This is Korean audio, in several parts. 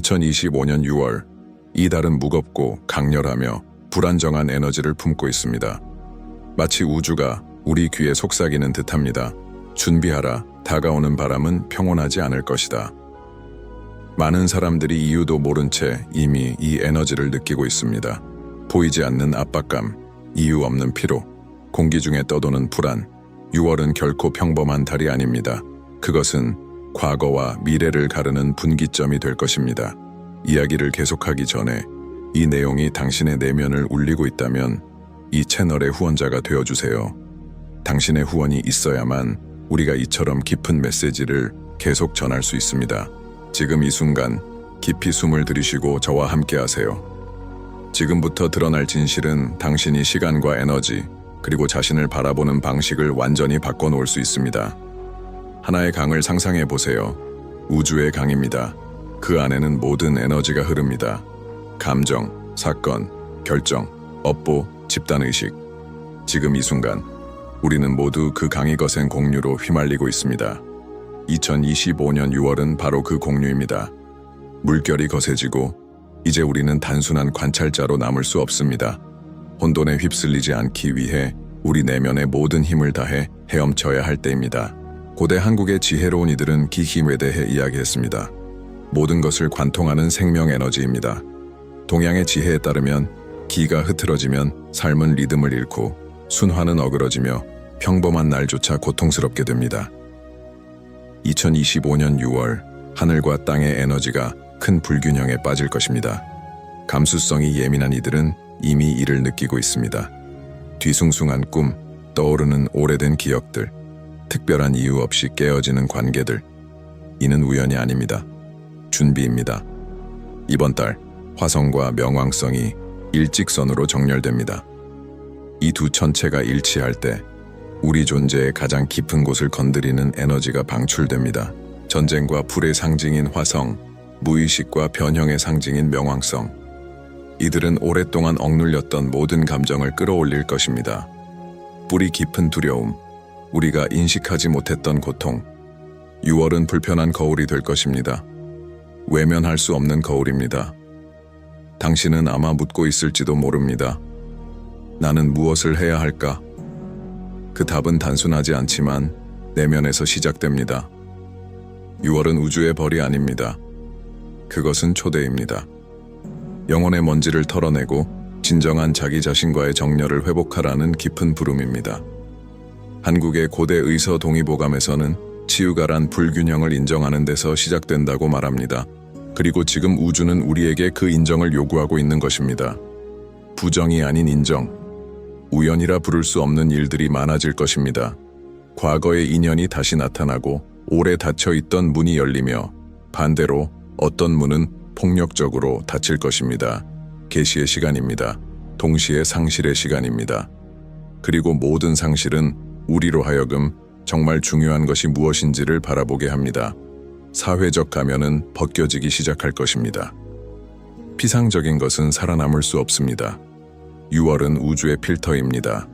2025년 6월 이 달은 무겁고 강렬하며 불안정한 에너지를 품고 있습니다. 마치 우주가 우리 귀에 속삭이는 듯합니다. 준비하라. 다가오는 바람은 평온하지 않을 것이다. 많은 사람들이 이유도 모른 채 이미 이 에너지를 느끼고 있습니다. 보이지 않는 압박감, 이유 없는 피로, 공기 중에 떠도는 불안. 6월은 결코 평범한 달이 아닙니다. 그것은 과거와 미래를 가르는 분기점이 될 것입니다. 이야기를 계속하기 전에 이 내용이 당신의 내면을 울리고 있다면 이 채널의 후원자가 되어주세요. 당신의 후원이 있어야만 우리가 이처럼 깊은 메시지를 계속 전할 수 있습니다. 지금 이 순간 깊이 숨을 들이쉬고 저와 함께 하세요. 지금부터 드러날 진실은 당신이 시간과 에너지, 그리고 자신을 바라보는 방식을 완전히 바꿔놓을 수 있습니다. 하나의 강을 상상해 보세요. 우주의 강입니다. 그 안에는 모든 에너지가 흐릅니다. 감정, 사건, 결정, 업보, 집단의식. 지금 이 순간, 우리는 모두 그 강이 거센 공유로 휘말리고 있습니다. 2025년 6월은 바로 그 공유입니다. 물결이 거세지고, 이제 우리는 단순한 관찰자로 남을 수 없습니다. 혼돈에 휩쓸리지 않기 위해 우리 내면의 모든 힘을 다해 헤엄쳐야 할 때입니다. 고대 한국의 지혜로운 이들은 기힘에 대해 이야기했습니다. 모든 것을 관통하는 생명 에너지입니다. 동양의 지혜에 따르면 기가 흐트러지면 삶은 리듬을 잃고 순환은 어그러지며 평범한 날조차 고통스럽게 됩니다. 2025년 6월 하늘과 땅의 에너지가 큰 불균형에 빠질 것입니다. 감수성이 예민한 이들은 이미 이를 느끼고 있습니다. 뒤숭숭한 꿈, 떠오르는 오래된 기억들, 특별한 이유 없이 깨어지는 관계들. 이는 우연이 아닙니다. 준비입니다. 이번 달 화성과 명왕성이 일직선으로 정렬됩니다. 이 두 천체가 일치할 때 우리 존재의 가장 깊은 곳을 건드리는 에너지가 방출됩니다. 전쟁과 불의 상징인 화성, 무의식과 변형의 상징인 명왕성. 이들은 오랫동안 억눌렸던 모든 감정을 끌어올릴 것입니다. 뿌리 깊은 두려움, 우리가 인식하지 못했던 고통. 6월은 불편한 거울이 될 것입니다. 외면할 수 없는 거울입니다. 당신은 아마 묻고 있을지도 모릅니다. 나는 무엇을 해야 할까? 그 답은 단순하지 않지만 내면에서 시작됩니다. 6월은 우주의 벌이 아닙니다. 그것은 초대입니다. 영혼의 먼지를 털어내고 진정한 자기 자신과의 정렬을 회복하라는 깊은 부름입니다. 한국의 고대 의서 동의보감에서는 치유가란 불균형을 인정하는 데서 시작된다고 말합니다. 그리고 지금 우주는 우리에게 그 인정을 요구하고 있는 것입니다. 부정이 아닌 인정. 우연이라 부를 수 없는 일들이 많아질 것입니다. 과거의 인연이 다시 나타나고 오래 닫혀 있던 문이 열리며 반대로 어떤 문은 폭력적으로 닫힐 것입니다. 계시의 시간입니다. 동시에 상실의 시간입니다. 그리고 모든 상실은 우리로 하여금 정말 중요한 것이 무엇인지를 바라보게 합니다. 사회적 가면은 벗겨지기 시작할 것입니다. 피상적인 것은 살아남을 수 없습니다. 6월은 우주의 필터입니다.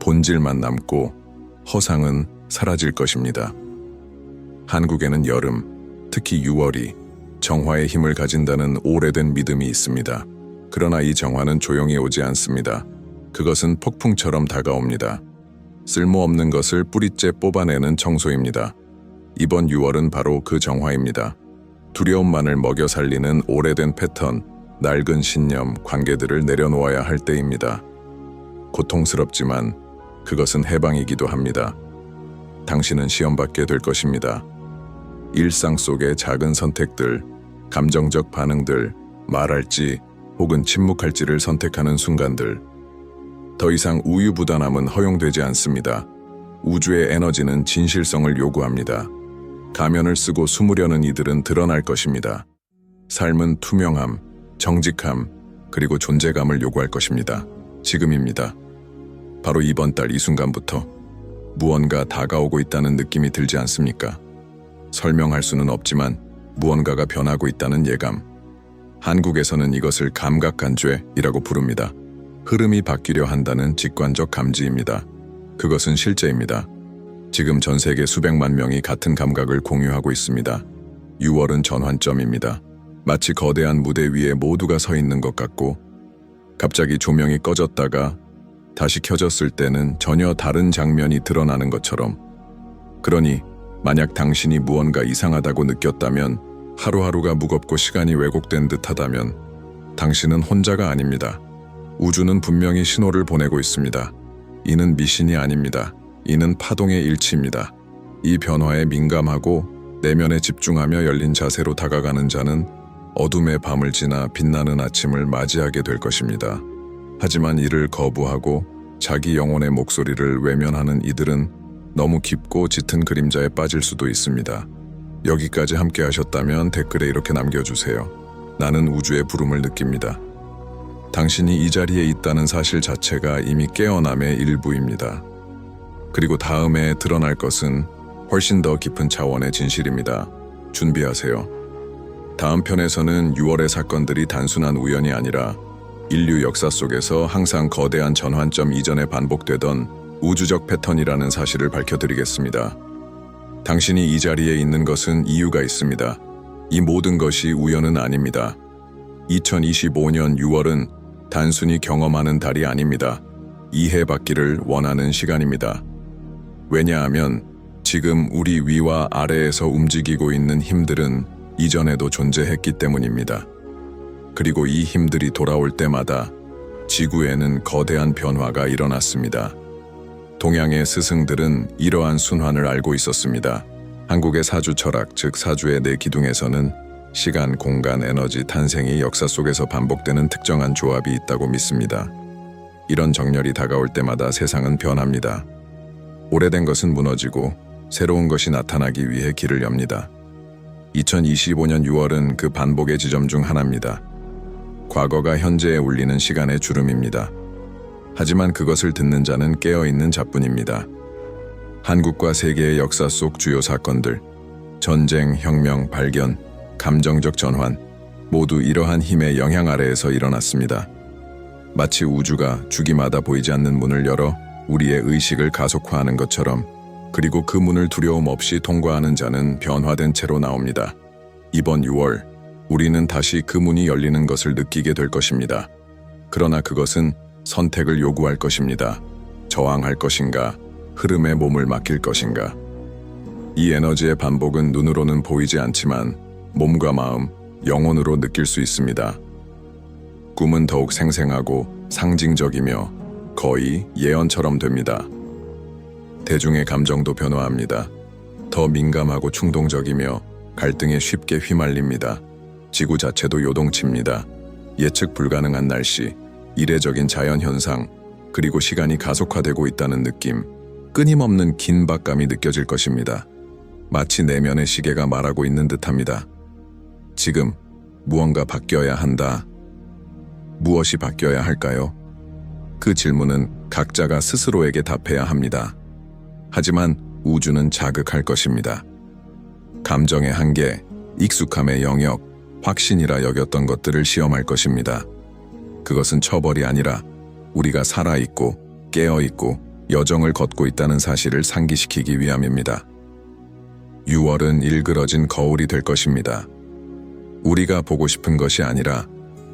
본질만 남고 허상은 사라질 것입니다. 한국에는 여름, 특히 6월이 정화의 힘을 가진다는 오래된 믿음이 있습니다. 그러나 이 정화는 조용히 오지 않습니다. 그것은 폭풍처럼 다가옵니다. 쓸모없는 것을 뿌리째 뽑아내는 청소입니다. 이번 6월은 바로 그 정화입니다. 두려움만을 먹여 살리는 오래된 패턴, 낡은 신념, 관계들을 내려놓아야 할 때입니다. 고통스럽지만 그것은 해방이기도 합니다. 당신은 시험받게 될 것입니다. 일상 속의 작은 선택들, 감정적 반응들, 말할지 혹은 침묵할지를 선택하는 순간들. 더 이상 우유부단함은 허용되지 않습니다. 우주의 에너지는 진실성을 요구합니다. 가면을 쓰고 숨으려는 이들은 드러날 것입니다. 삶은 투명함, 정직함, 그리고 존재감을 요구할 것입니다. 지금입니다. 바로 이번 달 이 순간부터 무언가 다가오고 있다는 느낌이 들지 않습니까? 설명할 수는 없지만 무언가가 변하고 있다는 예감. 한국에서는 이것을 감각간죄이라고 부릅니다. 흐름이 바뀌려 한다는 직관적 감지입니다. 그것은 실제입니다. 지금 전 세계 수백만 명이 같은 감각을 공유하고 있습니다. 6월은 전환점입니다. 마치 거대한 무대 위에 모두가 서 있는 것 같고 갑자기 조명이 꺼졌다가 다시 켜졌을 때는 전혀 다른 장면이 드러나는 것처럼 그러니 만약 당신이 무언가 이상하다고 느꼈다면 하루하루가 무겁고 시간이 왜곡된 듯하다면 당신은 혼자가 아닙니다. 우주는 분명히 신호를 보내고 있습니다. 이는 미신이 아닙니다. 이는 파동의 일치입니다. 이 변화에 민감하고 내면에 집중하며 열린 자세로 다가가는 자는 어둠의 밤을 지나 빛나는 아침을 맞이하게 될 것입니다. 하지만 이를 거부하고 자기 영혼의 목소리를 외면하는 이들은 너무 깊고 짙은 그림자에 빠질 수도 있습니다. 여기까지 함께 하셨다면 댓글에 이렇게 남겨주세요. 나는 우주의 부름을 느낍니다. 당신이 이 자리에 있다는 사실 자체가 이미 깨어남의 일부입니다. 그리고 다음에 드러날 것은 훨씬 더 깊은 차원의 진실입니다. 준비하세요. 다음 편에서는 6월의 사건들이 단순한 우연이 아니라 인류 역사 속에서 항상 거대한 전환점 이전에 반복되던 우주적 패턴이라는 사실을 밝혀드리겠습니다. 당신이 이 자리에 있는 것은 이유가 있습니다. 이 모든 것이 우연은 아닙니다. 2025년 6월은 단순히 경험하는 달이 아닙니다. 이해받기를 원하는 시간입니다. 왜냐하면 지금 우리 위와 아래에서 움직이고 있는 힘들은 이전에도 존재했기 때문입니다. 그리고 이 힘들이 돌아올 때마다 지구에는 거대한 변화가 일어났습니다. 동양의 스승들은 이러한 순환을 알고 있었습니다. 한국의 사주 철학, 즉 사주의 네 기둥에서는 시간, 공간, 에너지, 탄생이 역사 속에서 반복되는 특정한 조합이 있다고 믿습니다. 이런 정렬이 다가올 때마다 세상은 변합니다. 오래된 것은 무너지고 새로운 것이 나타나기 위해 길을 엽니다. 2025년 6월은 그 반복의 지점 중 하나입니다. 과거가 현재에 울리는 시간의 주름입니다. 하지만 그것을 듣는 자는 깨어있는 자뿐입니다. 한국과 세계의 역사 속 주요 사건들, 전쟁, 혁명, 발견, 감정적 전환, 모두 이러한 힘의 영향 아래에서 일어났습니다. 마치 우주가 주기마다 보이지 않는 문을 열어 우리의 의식을 가속화하는 것처럼 그리고 그 문을 두려움 없이 통과하는 자는 변화된 채로 나옵니다. 이번 6월, 우리는 다시 그 문이 열리는 것을 느끼게 될 것입니다. 그러나 그것은 선택을 요구할 것입니다. 저항할 것인가, 흐름에 몸을 맡길 것인가. 이 에너지의 반복은 눈으로는 보이지 않지만 몸과 마음, 영혼으로 느낄 수 있습니다. 꿈은 더욱 생생하고 상징적이며 거의 예언처럼 됩니다. 대중의 감정도 변화합니다. 더 민감하고 충동적이며 갈등에 쉽게 휘말립니다. 지구 자체도 요동칩니다. 예측 불가능한 날씨, 이례적인 자연 현상, 그리고 시간이 가속화되고 있다는 느낌, 끊임없는 긴박감이 느껴질 것입니다. 마치 내면의 시계가 말하고 있는 듯합니다. 지금 무언가 바뀌어야 한다. 무엇이 바뀌어야 할까요? 그 질문은 각자가 스스로에게 답해야 합니다. 하지만 우주는 자극할 것입니다. 감정의 한계, 익숙함의 영역, 확신이라 여겼던 것들을 시험할 것입니다. 그것은 처벌이 아니라 우리가 살아있고 깨어있고 여정을 걷고 있다는 사실을 상기시키기 위함입니다. 6월은 일그러진 거울이 될 것입니다. 우리가 보고 싶은 것이 아니라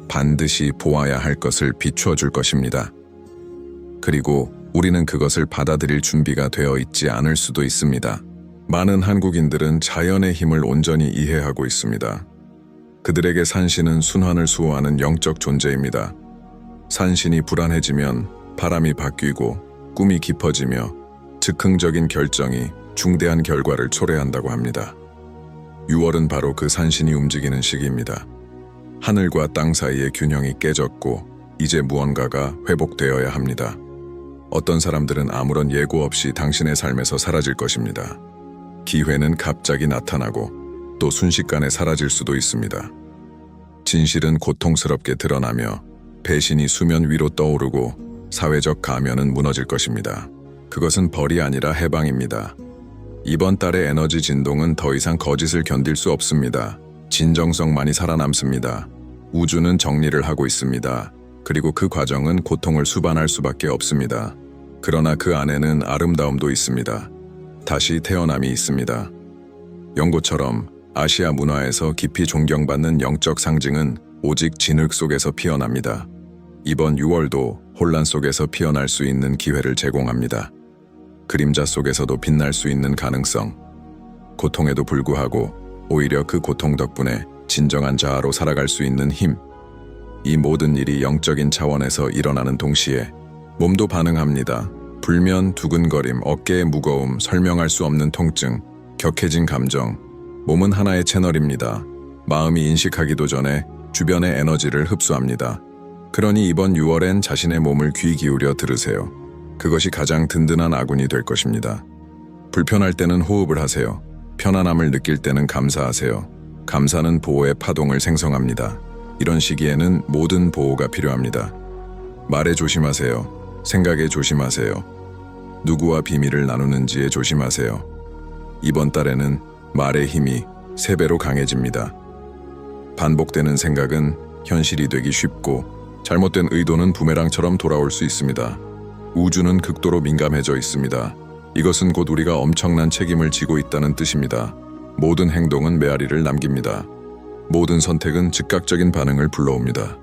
반드시 보아야 할 것을 비추어 줄 것입니다. 그리고 우리는 그것을 받아들일 준비가 되어 있지 않을 수도 있습니다. 많은 한국인들은 자연의 힘을 온전히 이해하고 있습니다. 그들에게 산신은 순환을 수호하는 영적 존재입니다. 산신이 불안해지면 바람이 바뀌고 꿈이 깊어지며 즉흥적인 결정이 중대한 결과를 초래한다고 합니다. 6월은 바로 그 산신이 움직이는 시기입니다. 하늘과 땅 사이의 균형이 깨졌고 이제 무언가가 회복되어야 합니다. 어떤 사람들은 아무런 예고 없이 당신의 삶에서 사라질 것입니다. 기회는 갑자기 나타나고 또 순식간에 사라질 수도 있습니다. 진실은 고통스럽게 드러나며 배신이 수면 위로 떠오르고 사회적 가면은 무너질 것입니다. 그것은 벌이 아니라 해방입니다. 이번 달의 에너지 진동은 더 이상 거짓을 견딜 수 없습니다. 진정성만이 살아남습니다. 우주는 정리를 하고 있습니다. 그리고 그 과정은 고통을 수반할 수밖에 없습니다. 그러나 그 안에는 아름다움도 있습니다. 다시 태어남이 있습니다. 연고처럼 아시아 문화에서 깊이 존경받는 영적 상징은 오직 진흙 속에서 피어납니다. 이번 6월도 혼란 속에서 피어날 수 있는 기회를 제공합니다. 그림자 속에서도 빛날 수 있는 가능성. 고통에도 불구하고 오히려 그 고통 덕분에 진정한 자아로 살아갈 수 있는 힘. 이 모든 일이 영적인 차원에서 일어나는 동시에 몸도 반응합니다. 불면, 두근거림, 어깨의 무거움, 설명할 수 없는 통증, 격해진 감정. 몸은 하나의 채널입니다. 마음이 인식하기도 전에 주변의 에너지를 흡수합니다. 그러니 이번 6월엔 자신의 몸을 귀 기울여 들으세요. 그것이 가장 든든한 아군이 될 것입니다. 불편할 때는 호흡을 하세요. 편안함을 느낄 때는 감사하세요. 감사는 보호의 파동을 생성합니다. 이런 시기에는 모든 보호가 필요합니다. 말에 조심하세요. 생각에 조심하세요. 누구와 비밀을 나누는지에 조심하세요. 이번 달에는 말의 힘이 세 배로 강해집니다. 반복되는 생각은 현실이 되기 쉽고 잘못된 의도는 부메랑처럼 돌아올 수 있습니다. 우주는 극도로 민감해져 있습니다. 이것은 곧 우리가 엄청난 책임을 지고 있다는 뜻입니다. 모든 행동은 메아리를 남깁니다. 모든 선택은 즉각적인 반응을 불러옵니다.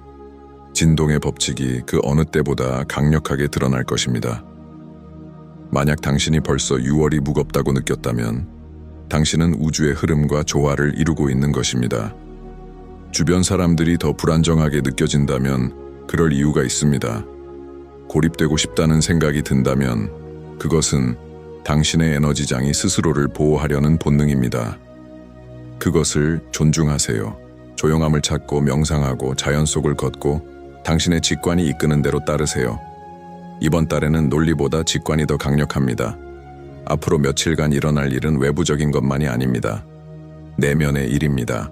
진동의 법칙이 그 어느 때보다 강력하게 드러날 것입니다. 만약 당신이 벌써 6월이 무겁다고 느꼈다면 당신은 우주의 흐름과 조화를 이루고 있는 것입니다. 주변 사람들이 더 불안정하게 느껴진다면 그럴 이유가 있습니다. 고립되고 싶다는 생각이 든다면 그것은 당신의 에너지장이 스스로를 보호하려는 본능입니다. 그것을 존중하세요. 조용함을 찾고 명상하고 자연 속을 걷고 당신의 직관이 이끄는 대로 따르세요. 이번 달에는 논리보다 직관이 더 강력합니다. 앞으로 며칠간 일어날 일은 외부적인 것만이 아닙니다. 내면의 일입니다.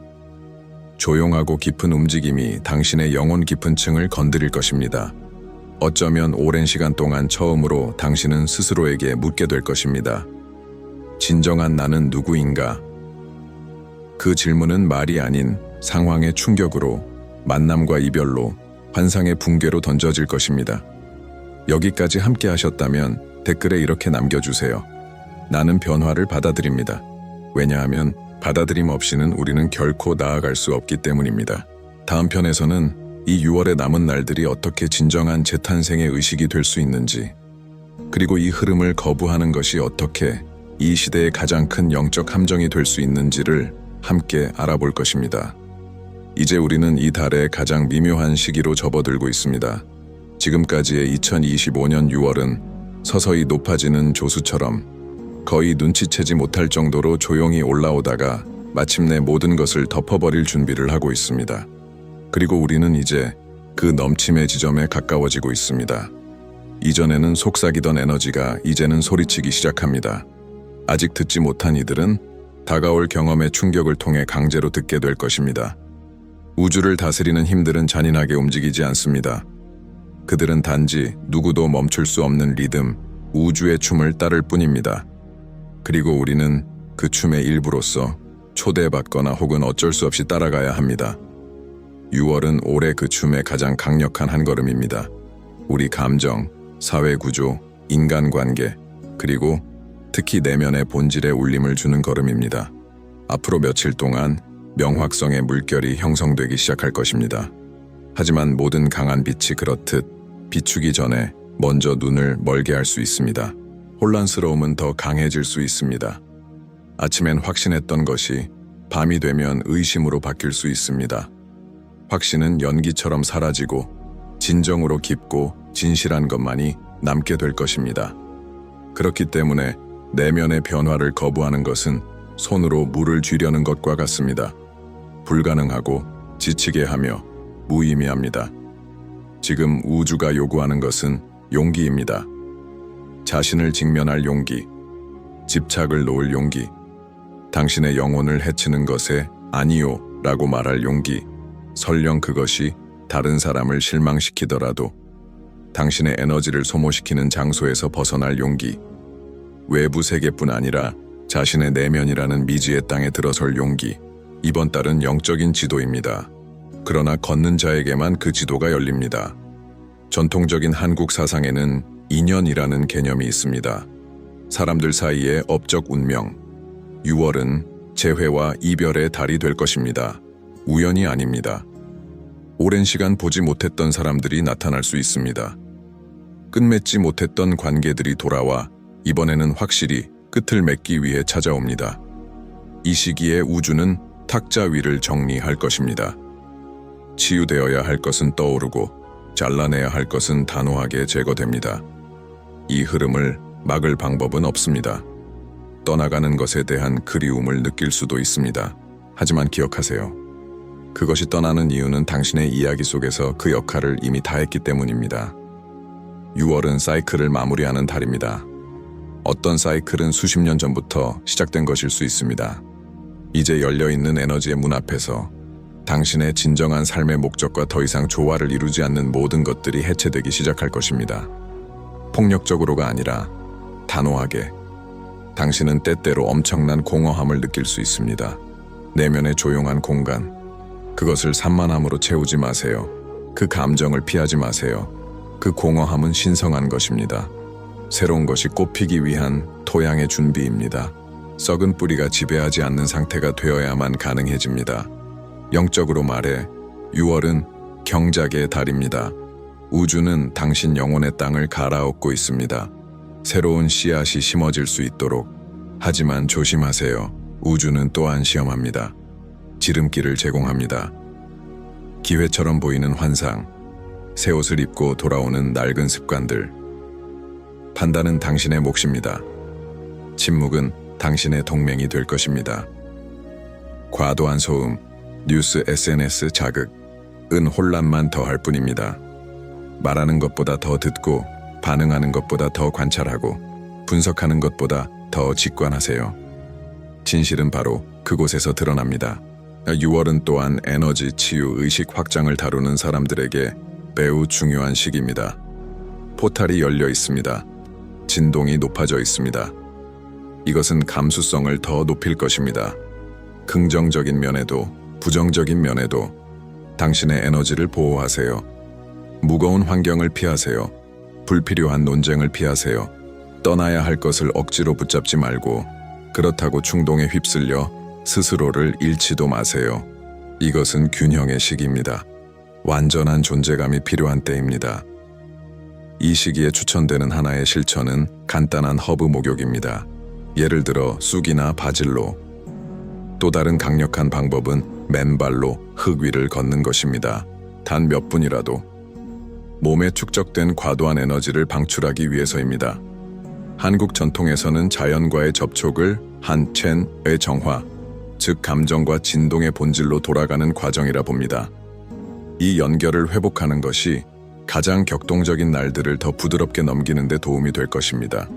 조용하고 깊은 움직임이 당신의 영혼 깊은 층을 건드릴 것입니다. 어쩌면 오랜 시간 동안 처음으로 당신은 스스로에게 묻게 될 것입니다. 진정한 나는 누구인가? 그 질문은 말이 아닌 상황의 충격으로 만남과 이별로 환상의 붕괴로 던져질 것입니다. 여기까지 함께 하셨다면 댓글에 이렇게 남겨주세요. 나는 변화를 받아들입니다. 왜냐하면 받아들임 없이는 우리는 결코 나아갈 수 없기 때문입니다. 다음 편에서는 이 6월의 남은 날들이 어떻게 진정한 재탄생의 의식이 될 수 있는지, 그리고 이 흐름을 거부하는 것이 어떻게 이 시대의 가장 큰 영적 함정이 될 수 있는지를 함께 알아볼 것입니다. 이제 우리는 이 달의 가장 미묘한 시기로 접어들고 있습니다. 지금까지의 2025년 6월은 서서히 높아지는 조수처럼 거의 눈치채지 못할 정도로 조용히 올라오다가 마침내 모든 것을 덮어버릴 준비를 하고 있습니다. 그리고 우리는 이제 그 넘침의 지점에 가까워지고 있습니다. 이전에는 속삭이던 에너지가 이제는 소리치기 시작합니다. 아직 듣지 못한 이들은 다가올 경험의 충격을 통해 강제로 듣게 될 것입니다. 우주를 다스리는 힘들은 잔인하게 움직이지 않습니다. 그들은 단지 누구도 멈출 수 없는 리듬, 우주의 춤을 따를 뿐입니다. 그리고 우리는 그 춤의 일부로서 초대받거나 혹은 어쩔 수 없이 따라가야 합니다. 6월은 올해 그 춤의 가장 강력한 한 걸음입니다. 우리 감정, 사회 구조, 인간관계, 그리고 특히 내면의 본질에 울림을 주는 걸음입니다. 앞으로 며칠 동안 명확성의 물결이 형성되기 시작할 것입니다. 하지만 모든 강한 빛이 그렇듯 비추기 전에 먼저 눈을 멀게 할 수 있습니다. 혼란스러움은 더 강해질 수 있습니다. 아침엔 확신했던 것이 밤이 되면 의심으로 바뀔 수 있습니다. 확신은 연기처럼 사라지고 진정으로 깊고 진실한 것만이 남게 될 것입니다. 그렇기 때문에 내면의 변화를 거부하는 것은 손으로 물을 쥐려는 것과 같습니다. 불가능하고 지치게 하며 무의미합니다. 지금 우주가 요구하는 것은 용기입니다. 자신을 직면할 용기, 집착을 놓을 용기, 당신의 영혼을 해치는 것에 아니요 라고 말할 용기, 설령 그것이 다른 사람을 실망시키더라도 당신의 에너지를 소모시키는 장소에서 벗어날 용기, 외부 세계뿐 아니라 자신의 내면이라는 미지의 땅에 들어설 용기. 이번 달은 영적인 지도입니다. 그러나 걷는 자에게만 그 지도가 열립니다. 전통적인 한국 사상에는 인연이라는 개념이 있습니다. 사람들 사이의 업적 운명. 6월은 재회와 이별의 달이 될 것입니다. 우연이 아닙니다. 오랜 시간 보지 못했던 사람들이 나타날 수 있습니다. 끝맺지 못했던 관계들이 돌아와 이번에는 확실히 끝을 맺기 위해 찾아옵니다. 이 시기에 우주는 탁자 위를 정리할 것입니다. 치유되어야 할 것은 떠오르고 잘라내야 할 것은 단호하게 제거됩니다. 이 흐름을 막을 방법은 없습니다. 떠나가는 것에 대한 그리움을 느낄 수도 있습니다. 하지만 기억하세요. 그것이 떠나는 이유는 당신의 이야기 속에서 그 역할을 이미 다했기 때문입니다. 6월은 사이클을 마무리하는 달입니다. 어떤 사이클은 수십 년 전부터 시작된 것일 수 있습니다. 이제 열려있는 에너지의 문 앞에서 당신의 진정한 삶의 목적과 더 이상 조화를 이루지 않는 모든 것들이 해체되기 시작할 것입니다. 폭력적으로가 아니라 단호하게 당신은 때때로 엄청난 공허함을 느낄 수 있습니다. 내면의 조용한 공간. 그것을 산만함으로 채우지 마세요. 그 감정을 피하지 마세요. 그 공허함은 신성한 것입니다. 새로운 것이 꽃피기 위한 토양의 준비입니다. 썩은 뿌리가 지배하지 않는 상태가 되어야만 가능해집니다. 영적으로 말해 6월은 경작의 달입니다. 우주는 당신 영혼의 땅을 갈아엎고 있습니다. 새로운 씨앗이 심어질 수 있도록 하지만 조심하세요. 우주는 또한 시험합니다. 지름길을 제공합니다. 기회처럼 보이는 환상, 새 옷을 입고 돌아오는 낡은 습관들. 판단은 당신의 몫입니다. 침묵은 당신의 동맹이 될 것입니다. 과도한 소음, 뉴스 SNS 자극, 은 혼란만 더할 뿐입니다. 말하는 것보다 더 듣고 반응하는 것보다 더 관찰하고 분석하는 것보다 더 직관하세요. 진실은 바로 그곳에서 드러납니다. 6월은 또한 에너지, 치유, 의식 확장을 다루는 사람들에게 매우 중요한 시기입니다. 포탈이 열려 있습니다. 진동이 높아져 있습니다. 이것은 감수성을 더 높일 것입니다. 긍정적인 면에도 부정적인 면에도 당신의 에너지를 보호하세요. 무거운 환경을 피하세요. 불필요한 논쟁을 피하세요. 떠나야 할 것을 억지로 붙잡지 말고 그렇다고 충동에 휩쓸려 스스로를 잃지도 마세요. 이것은 균형의 시기입니다. 완전한 존재감이 필요한 때입니다. 이 시기에 추천되는 하나의 실천은 간단한 허브 목욕입니다. 예를 들어 쑥이나 바질로. 또 다른 강력한 방법은 맨발로 흙 위를 걷는 것입니다. 단 몇 분이라도 몸에 축적된 과도한 에너지를 방출하기 위해서입니다. 한국 전통에서는 자연과의 접촉을 한첸의 정화, 즉 감정과 진동의 본질로 돌아가는 과정이라 봅니다. 이 연결을 회복하는 것이 가장 격동적인 날들을 더 부드럽게 넘기는 데 도움이 될 것입니다.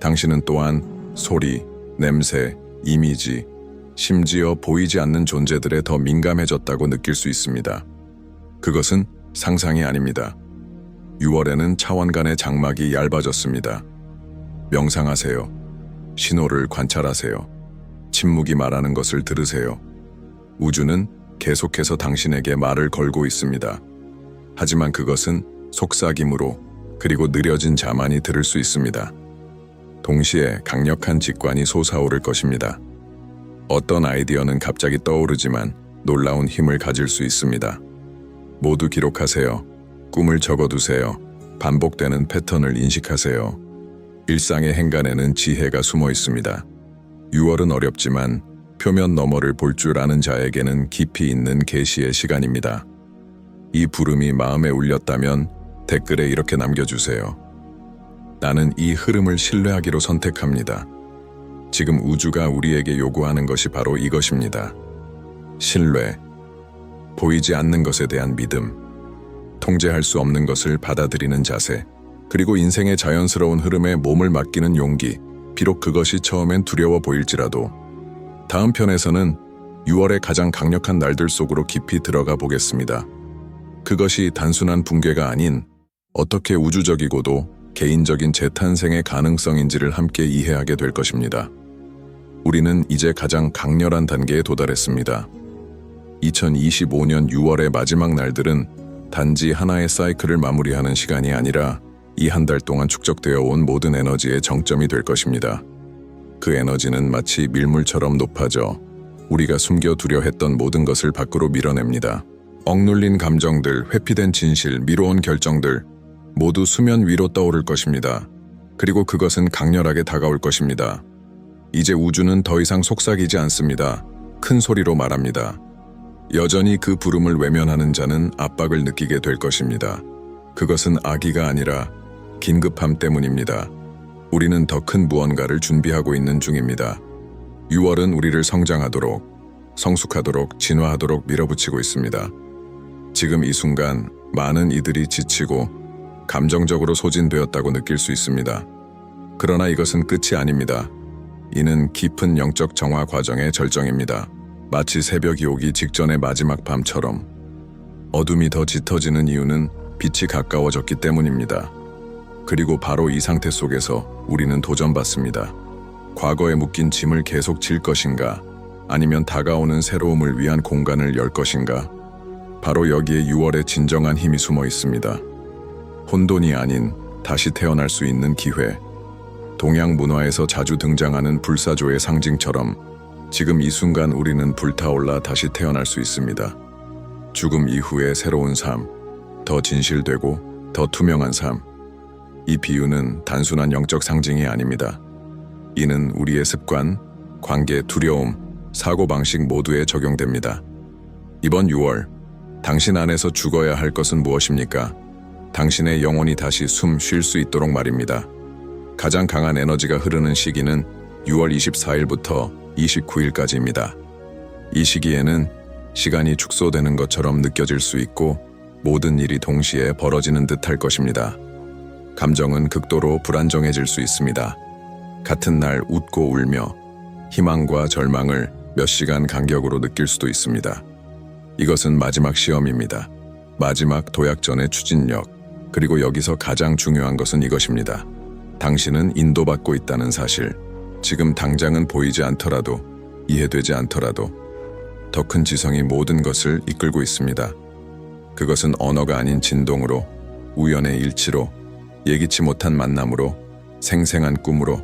당신은 또한 소리, 냄새, 이미지, 심지어 보이지 않는 존재들에 더 민감해졌다고 느낄 수 있습니다. 그것은 상상이 아닙니다. 6월에는 차원 간의 장막이 얇아졌습니다. 명상하세요. 신호를 관찰하세요. 침묵이 말하는 것을 들으세요. 우주는 계속해서 당신에게 말을 걸고 있습니다. 하지만 그것은 속삭임으로 그리고 느려진 자만이 들을 수 있습니다. 동시에 강력한 직관이 솟아오를 것입니다. 어떤 아이디어는 갑자기 떠오르지만 놀라운 힘을 가질 수 있습니다. 모두 기록하세요. 꿈을 적어두세요. 반복되는 패턴을 인식하세요. 일상의 행간에는 지혜가 숨어 있습니다. 6월은 어렵지만 표면 너머를 볼 줄 아는 자에게는 깊이 있는 계시의 시간입니다. 이 부름이 마음에 울렸다면 댓글에 이렇게 남겨주세요. 나는 이 흐름을 신뢰하기로 선택합니다. 지금 우주가 우리에게 요구하는 것이 바로 이것입니다. 신뢰. 보이지 않는 것에 대한 믿음. 통제할 수 없는 것을 받아들이는 자세. 그리고 인생의 자연스러운 흐름에 몸을 맡기는 용기. 비록 그것이 처음엔 두려워 보일지라도 다음 편에서는 6월의 가장 강력한 날들 속으로 깊이 들어가 보겠습니다. 그것이 단순한 붕괴가 아닌 어떻게 우주적이고도 개인적인 재탄생의 가능성인지를 함께 이해하게 될 것입니다. 우리는 이제 가장 강렬한 단계에 도달했습니다. 2025년 6월의 마지막 날들은 단지 하나의 사이클을 마무리하는 시간이 아니라 이 한 달 동안 축적되어 온 모든 에너지의 정점이 될 것입니다. 그 에너지는 마치 밀물처럼 높아져 우리가 숨겨 두려 했던 모든 것을 밖으로 밀어냅니다. 억눌린 감정들, 회피된 진실, 미뤄온 결정들 모두 수면 위로 떠오를 것입니다. 그리고 그것은 강렬하게 다가올 것입니다. 이제 우주는 더 이상 속삭이지 않습니다. 큰 소리로 말합니다. 여전히 그 부름을 외면하는 자는 압박을 느끼게 될 것입니다. 그것은 악의가 아니라 긴급함 때문입니다. 우리는 더 큰 무언가를 준비하고 있는 중입니다. 6월은 우리를 성장하도록, 성숙하도록, 진화하도록 밀어붙이고 있습니다. 지금 이 순간 많은 이들이 지치고 감정적으로 소진되었다고 느낄 수 있습니다. 그러나 이것은 끝이 아닙니다. 이는 깊은 영적 정화 과정의 절정입니다. 마치 새벽이 오기 직전의 마지막 밤처럼 어둠이 더 짙어지는 이유는 빛이 가까워졌기 때문입니다. 그리고 바로 이 상태 속에서 우리는 도전받습니다. 과거에 묶인 짐을 계속 질 것인가? 아니면 다가오는 새로움을 위한 공간을 열 것인가? 바로 여기에 6월의 진정한 힘이 숨어 있습니다. 혼돈이 아닌 다시 태어날 수 있는 기회. 동양 문화에서 자주 등장하는 불사조의 상징처럼 지금 이 순간 우리는 불타올라 다시 태어날 수 있습니다. 죽음 이후의 새로운 삶, 더 진실되고 더 투명한 삶. 이 비유는 단순한 영적 상징이 아닙니다. 이는 우리의 습관, 관계, 두려움, 사고방식 모두에 적용됩니다. 이번 6월, 당신 안에서 죽어야 할 것은 무엇입니까? 당신의 영혼이 다시 숨 쉴 수 있도록 말입니다. 가장 강한 에너지가 흐르는 시기는 6월 24일부터 29일까지입니다. 이 시기에는 시간이 축소되는 것처럼 느껴질 수 있고 모든 일이 동시에 벌어지는 듯 할 것입니다. 감정은 극도로 불안정해질 수 있습니다. 같은 날 웃고 울며 희망과 절망을 몇 시간 간격으로 느낄 수도 있습니다. 이것은 마지막 시험입니다. 마지막 도약 전의 추진력, 그리고 여기서 가장 중요한 것은 이것입니다. 당신은 인도받고 있다는 사실. 지금 당장은 보이지 않더라도, 이해되지 않더라도, 더 큰 지성이 모든 것을 이끌고 있습니다. 그것은 언어가 아닌 진동으로, 우연의 일치로, 예기치 못한 만남으로, 생생한 꿈으로,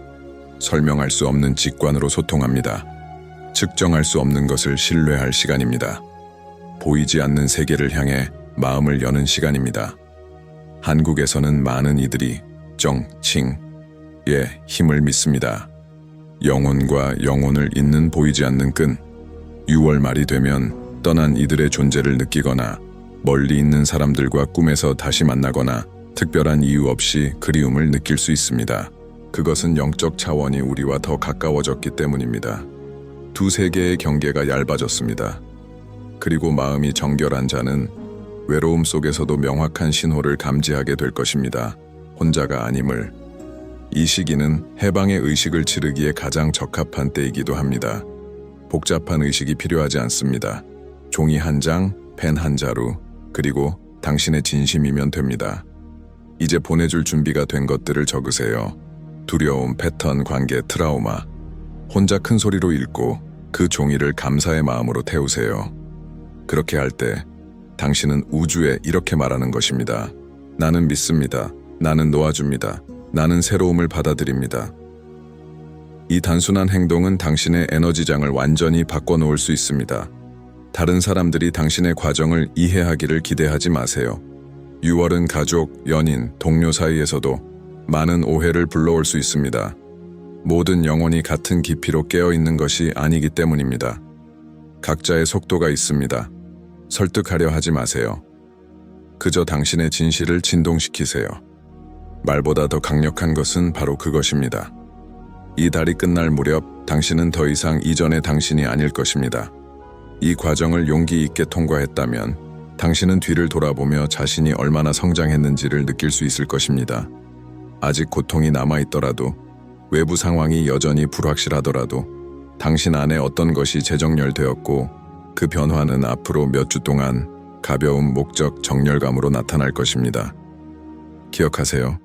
설명할 수 없는 직관으로 소통합니다. 측정할 수 없는 것을 신뢰할 시간입니다. 보이지 않는 세계를 향해 마음을 여는 시간입니다. 한국에서는 많은 이들이 정, 칭, 의 힘을 믿습니다. 영혼과 영혼을 잇는 보이지 않는 끈. 6월 말이 되면 떠난 이들의 존재를 느끼거나 멀리 있는 사람들과 꿈에서 다시 만나거나 특별한 이유 없이 그리움을 느낄 수 있습니다. 그것은 영적 차원이 우리와 더 가까워졌기 때문입니다. 두 세계의 경계가 얇아졌습니다. 그리고 마음이 정결한 자는 외로움 속에서도 명확한 신호를 감지하게 될 것입니다. 혼자가 아님을. 이 시기는 해방의 의식을 치르기에 가장 적합한 때이기도 합니다. 복잡한 의식이 필요하지 않습니다. 종이 한 장, 펜 한 자루, 그리고 당신의 진심이면 됩니다. 이제 보내줄 준비가 된 것들을 적으세요. 두려움, 패턴, 관계, 트라우마. 혼자 큰 소리로 읽고 그 종이를 감사의 마음으로 태우세요. 그렇게 할 때 당신은 우주에 이렇게 말하는 것입니다. 나는 믿습니다. 나는 놓아줍니다. 나는 새로움을 받아들입니다. 이 단순한 행동은 당신의 에너지장을 완전히 바꿔놓을 수 있습니다. 다른 사람들이 당신의 과정을 이해하기를 기대하지 마세요. 6월은 가족, 연인, 동료 사이에서도 많은 오해를 불러올 수 있습니다. 모든 영혼이 같은 깊이로 깨어 있는 것이 아니기 때문입니다. 각자의 속도가 있습니다. 설득하려 하지 마세요. 그저 당신의 진실을 진동시키세요. 말보다 더 강력한 것은 바로 그것입니다. 이 달이 끝날 무렵 당신은 더 이상 이전의 당신이 아닐 것입니다. 이 과정을 용기 있게 통과했다면 당신은 뒤를 돌아보며 자신이 얼마나 성장했는지를 느낄 수 있을 것입니다. 아직 고통이 남아있더라도 외부 상황이 여전히 불확실하더라도 당신 안에 어떤 것이 재정렬되었고 그 변화는 앞으로 몇 주 동안 가벼운 목적 정렬감으로 나타날 것입니다. 기억하세요.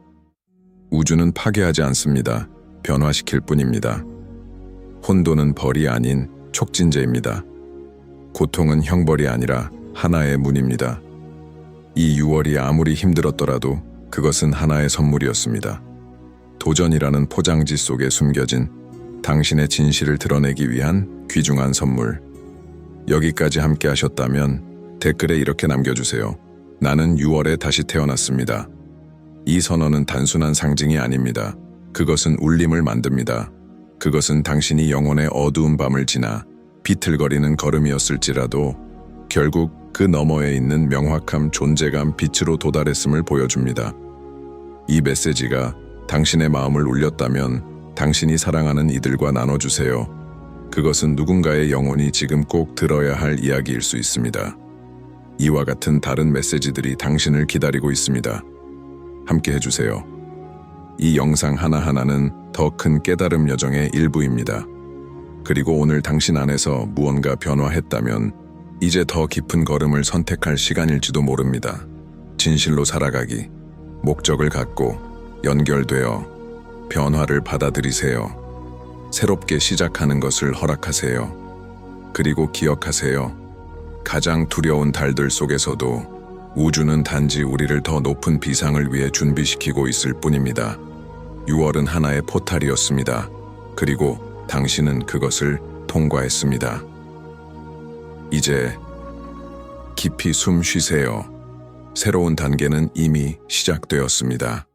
우주는 파괴하지 않습니다. 변화시킬 뿐입니다. 혼돈은 벌이 아닌 촉진제입니다. 고통은 형벌이 아니라 하나의 문입니다. 이 6월이 아무리 힘들었더라도 그것은 하나의 선물이었습니다. 도전이라는 포장지 속에 숨겨진 당신의 진실을 드러내기 위한 귀중한 선물. 여기까지 함께 하셨다면 댓글에 이렇게 남겨주세요. 나는 6월에 다시 태어났습니다. 이 선언은 단순한 상징이 아닙니다. 그것은 울림을 만듭니다. 그것은 당신이 영혼의 어두운 밤을 지나 비틀거리는 걸음이었을지라도 결국 그 너머에 있는 명확함 존재감 빛으로 도달했음을 보여줍니다. 이 메시지가 당신의 마음을 울렸다면 당신이 사랑하는 이들과 나눠주세요. 그것은 누군가의 영혼이 지금 꼭 들어야 할 이야기일 수 있습니다. 이와 같은 다른 메시지들이 당신을 기다리고 있습니다. 함께 해주세요. 이 영상 하나하나는 더 큰 깨달음 여정의 일부입니다. 그리고 오늘 당신 안에서 무언가 변화했다면 이제 더 깊은 걸음을 선택할 시간일지도 모릅니다. 진실로 살아가기, 목적을 갖고 연결되어 변화를 받아들이세요. 새롭게 시작하는 것을 허락하세요. 그리고 기억하세요. 가장 두려운 달들 속에서도 우주는 단지 우리를 더 높은 비상을 위해 준비시키고 있을 뿐입니다. 6월은 하나의 포탈이었습니다. 그리고 당신은 그것을 통과했습니다. 이제 깊이 숨 쉬세요. 새로운 단계는 이미 시작되었습니다.